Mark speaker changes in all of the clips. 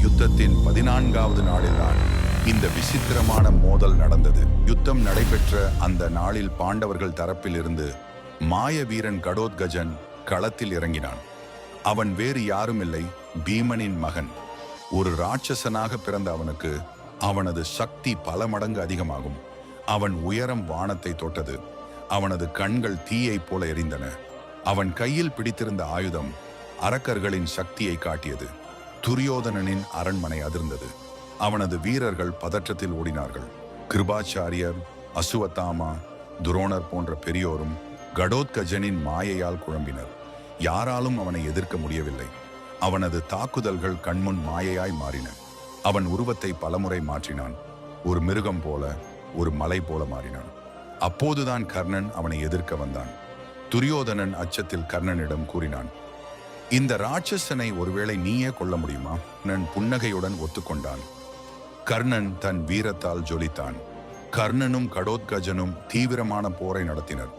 Speaker 1: யுத்தத்தின் பதினான்காவது நாளில்தான் இந்த விசித்திரமான மோதல் நடந்தது. யுத்தம் நடைபெற்ற அந்த நாளில் பாண்டவர்கள் தரப்பிலிருந்து மாய வீரன் கடோத்கஜன் களத்தில் இறங்கினான். அவன் வேறு யாரும் இல்லை பீமனின் மகன். ஒரு ராட்சசனாக பிறந்த அவனுக்கு அவனது சக்தி பல மடங்கு அதிகமாகும். அவன் உயரம் வானத்தை தொட்டது. அவனது கண்கள் தீயைப் போல எரிந்தன. அவன் கையில் பிடித்திருந்த ஆயுதம் அரக்கர்களின் சக்தியை காட்டியது. துரியோதனனின் அரண்மனை அதிர்ந்தது. அவனது வீரர்கள் பதற்றத்தில் ஓடினார்கள். கிருபாச்சாரியர் அசுவத்தாமா துரோணர் போன்ற பெரியோரும் கடோத்கஜனின் மாயையால் குழம்பினர். யாராலும் அவனை எதிர்க்க முடியவில்லை. அவனது தாக்குதல்கள் கண்முன் மாயையாய் மாறின. அவன் உருவத்தை பலமுறை மாற்றினான். ஒரு மிருகம் போல ஒரு மலை போல மாறினான். அப்போதுதான் கர்ணன் அவனை எதிர்க்க வந்தான். துரியோதனன் அச்சத்தில் கர்ணனிடம் கூறினான் இந்த ராட்சசனை ஒருவேளை நீயே கொல்ல முடியுமா? கர்ணன் புன்னகையுடன் ஒத்துக்கொண்டான். கர்ணன் தன் வீரத்தால் ஜொலித்தான். கர்ணனும் கடோத்கஜனும் தீவிரமான போரை நடத்தினர்.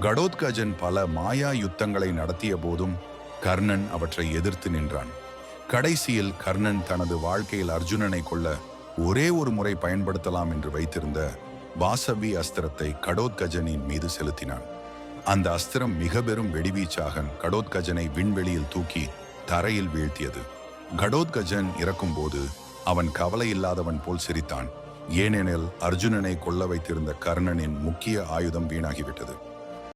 Speaker 1: கடோத்கஜன் பல மாயா யுத்தங்களை நடத்திய போதும் கர்ணன் அவற்றை எதிர்த்து நின்றான். கடைசியில் கர்ணன் தனது வாழ்க்கையில் அர்ஜுனனை கொல்ல ஒரே ஒரு முறை பயன்படுத்தலாம் என்று வைத்திருந்த வாசவி அஸ்திரத்தை கடோத்கஜனின் மீது செலுத்தினான். அந்த அஸ்திரம் மிக பெரும் வெடிவீச்சாக கடோத்கஜனை விண்வெளியில் தூக்கி தரையில் வீழ்த்தியது. கடோத்கஜன் இறக்கும்போது அவன் கவலை இல்லாதவன் போல் சிரித்தான். ஏனெனில் அர்ஜுனனை கொல்ல வைத்திருந்த கர்ணனின் முக்கிய ஆயுதம் வீணாகிவிட்டது.